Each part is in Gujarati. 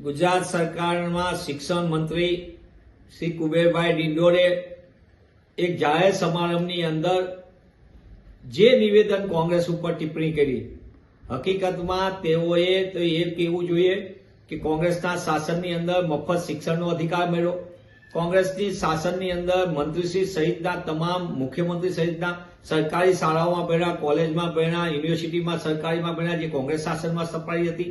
ગુજરાત સરકારમાં શિક્ષણ મંત્રી શ્રી કુબેરભાઈ ડિંડોરે એક જાહેર સમારંભની અંદર જે નિવેદન કોંગ્રેસ ઉપર ટિપ્પણી કરી, હકીકતમાં તેઓએ તો એ કહેવું જોઈએ કે કોંગ્રેસના શાસનની અંદર મફત શિક્ષણનો અધિકાર મેળવો. કોંગ્રેસની શાસનની અંદર મંત્રીશ્રી સહિતના તમામ મુખ્યમંત્રી સહિતના સરકારી શાળાઓમાં ભણ્યા, કોલેજમાં ભણ્યા, યુનિવર્સિટીમાં સરકારીમાં ભણ્યા, જે કોંગ્રેસ શાસનમાં સપાઈ હતી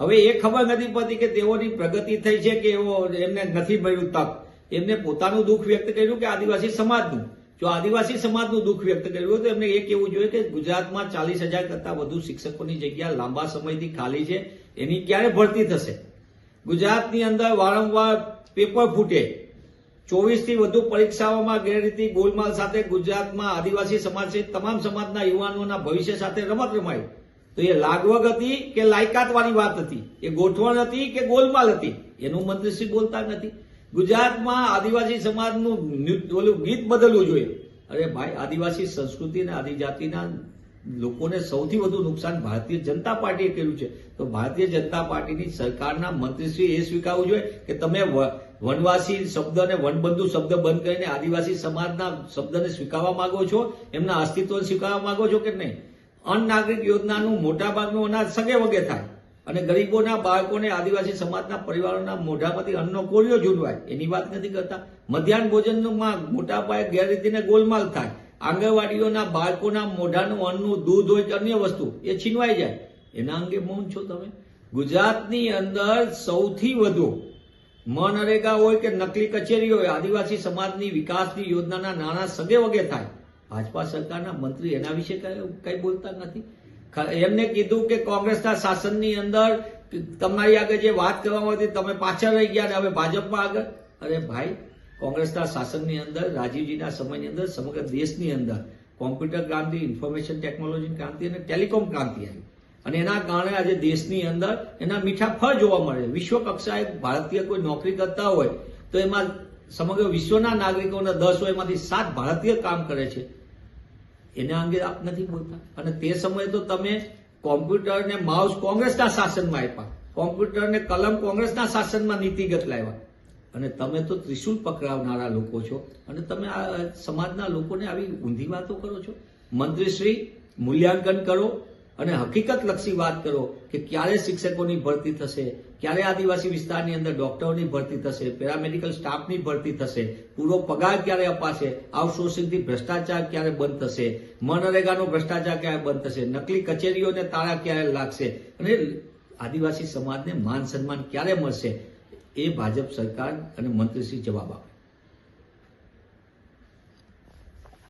હવે એ ખબર નથી પડતી કે તેઓની પ્રગતિ થઈ છે કે એવો એમને નથી મળ્યું તક. એમને પોતાનું દુઃખ વ્યક્ત કર્યું કે આદિવાસી સમાજનું? જો આદિવાસી સમાજનું દુઃખ વ્યક્ત કર્યું તો એમને એ કહેવું જોઈએ કે ગુજરાતમાં ચાલીસ હજાર કરતા વધુ શિક્ષકોની જગ્યા લાંબા સમયથી ખાલી છે, એની ક્યારે ભરતી થશે? ગુજરાતની અંદર વારંવાર પેપર ફૂટે. ચોવીસથી વધુ પરીક્ષાઓમાં ગેરરીતિ ગોલમાલ સાથે ગુજરાતમાં આદિવાસી સમાજ સહિત તમામ સમાજના યુવાનોના ભવિષ્ય સાથે રમત રમાય. તો એ લાગવગ હતી કે લાયકાત વાળી વાત હતી? એ ગોઠવણ હતી કે ગોલમાલ હતી? એનું મંત્રીશ્રી બોલતા નથી. ગુજરાતમાં આદિવાસી સમાજનું ઓલું ગીત બદલવું જોઈએ. અરે ભાઈ, આદિવાસી સંસ્કૃતિ અને આદિજાતિના લોકોને સૌથી વધુ નુકસાન ભારતીય જનતા પાર્ટીએ કર્યું છે. તો ભારતીય જનતા પાર્ટીની સરકારના મંત્રીશ્રી એ સ્વીકારવું જોઈએ કે તમે વનવાસી શબ્દ અને વનબંધુ શબ્દ બંધ કરીને આદિવાસી સમાજના શબ્દને સ્વીકારવા માંગો છો? એમના અસ્તિત્વને સ્વીકારવા માંગો છો કે નહીં? અન્ન નાગરિક યોજનાનું મોટાભાગનું અનાજ સગે વગે થાય. અને ગરીબોના બાળકોને આદિવાસી સમાજના પરિવારોના મોઢામાંથી અન્નનો કોળિયો ઝૂંટવાય એની વાત નથી કરતા. મધ્યાહન ભોજનમાં મોટા પાયે ગેરરીતિને ગોલમાલ થાય. આંગણવાડીઓના બાળકોના મોઢાનું અન્નનું દૂધ હોય કે અન્ય વસ્તુ, એ છીનવાઈ જાય. એના અંગે મૌન છો તમે? ગુજરાતની અંદર સૌથી વધુ મનરેગા હોય કે નકલી કચેરી હોય, આદિવાસી સમાજની વિકાસની યોજનાના નાણાં સગે વગે થાય. ભાજપા સરકારના મંત્રી એના વિશે કઈ બોલતા નથી. એમને કીધું કે કોંગ્રેસના શાસનની અંદર તમારી આગળ જે વાત કરવામાં હતી, તમે પાછળ રહી ગયા અને હવે ભાજપમાં આગળ. અરે ભાઈ, કોંગ્રેસના શાસનની અંદર, રાજીવજીના સમયની અંદર, સમગ્ર દેશની અંદર કોમ્પ્યુટર ક્રાંતિ, ઇન્ફોર્મેશન ટેકનોલોજી ક્રાંતિ અને ટેલિકોમ ક્રાંતિ આવી. અને એના કારણે આજે દેશની અંદર એના મીઠા ફળ જોવા મળે. વિશ્વ કક્ષાએ ભારતીય કોઈ નોકરી કરતા હોય તો એમાં સમગ્ર વિશ્વના નાગરિકોના દસ હોય એમાંથી સાત ભારતીય કામ કરે છે. એના અંગે આપ નથી બોલતા. અને તે સમયે તો તમે કોમ્પ્યુટર ને માઉસ કોંગ્રેસના શાસનમાં આપ્યા. કોમ્પ્યુટર ને કલમ કોંગ્રેસના શાસનમાં નીતિગત લાવ્યા. અને તમે તો ત્રિશુલ પકડાવનારા લોકો છો. અને તમે આ સમાજના લોકોને આવી ઊંધી વાતો કરો છો. મંત્રીશ્રી, મૂલ્યાંકન કરો. અને હકીકત લક્ષી વાત કરો કે ક્યારે શિક્ષકોની ભરતી થશે ક્યારે આદિવાસી વિસ્તારની અંદર ડોક્ટરોની ભરતી થશે પેરામેડિકલ સ્ટાફની ભરતી થશે પૂરો પગાર ક્યારે અપાશે આઉટસોર્સિંગથી ભ્રષ્ટાચાર ક્યારે બંધ થશે મનરેગાનો ભ્રષ્ટાચાર ક્યારે બંધ થશે નકલી કચેરીઓને તાળા ક્યારે લાગશે અને આદિવાસી સમાજને માન સન્માન ક્યારે મળશે એ ભાજપ સરકાર અને મંત્રીશ્રી જવાબ આપે.